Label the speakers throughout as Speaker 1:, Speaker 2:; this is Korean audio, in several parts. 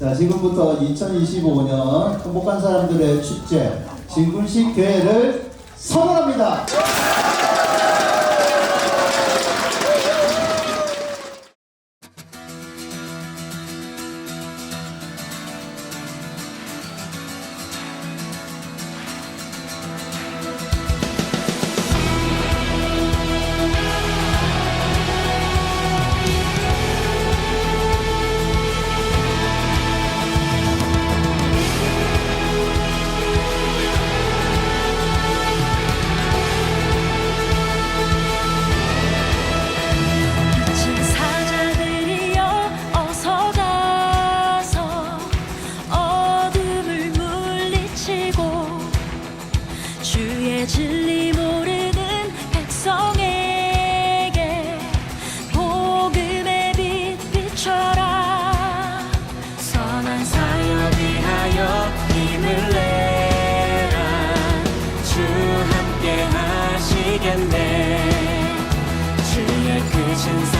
Speaker 1: 자, 지금부터 2025년 행복한 사람들의 축제 진군식 대회를 선언합니다.
Speaker 2: 진리 모르는 백성에게 복음의 빛 비춰라. 선한 사역 위하여 힘을 내라. 주 함께 하시겠네. 주의 크신 사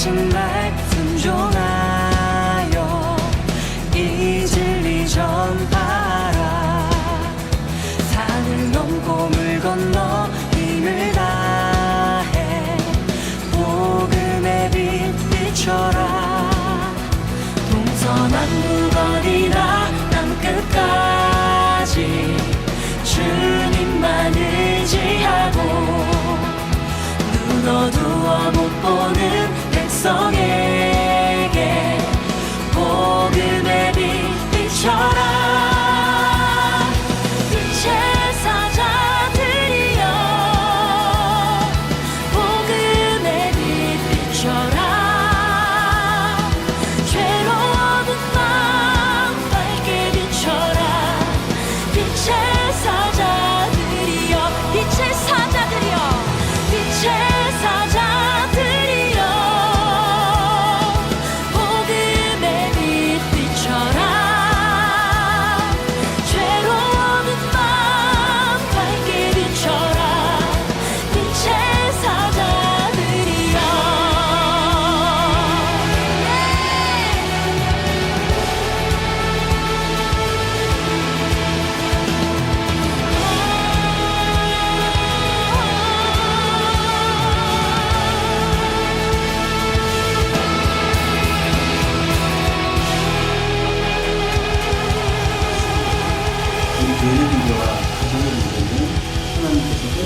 Speaker 2: 부탁하신 백성에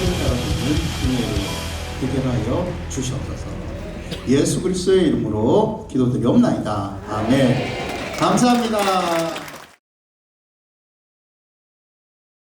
Speaker 1: 따라주는 은혜로 해결하여 주시옵소서. 예수 그리스도의 이름으로 기도드리옵나이다. 아멘. 감사합니다.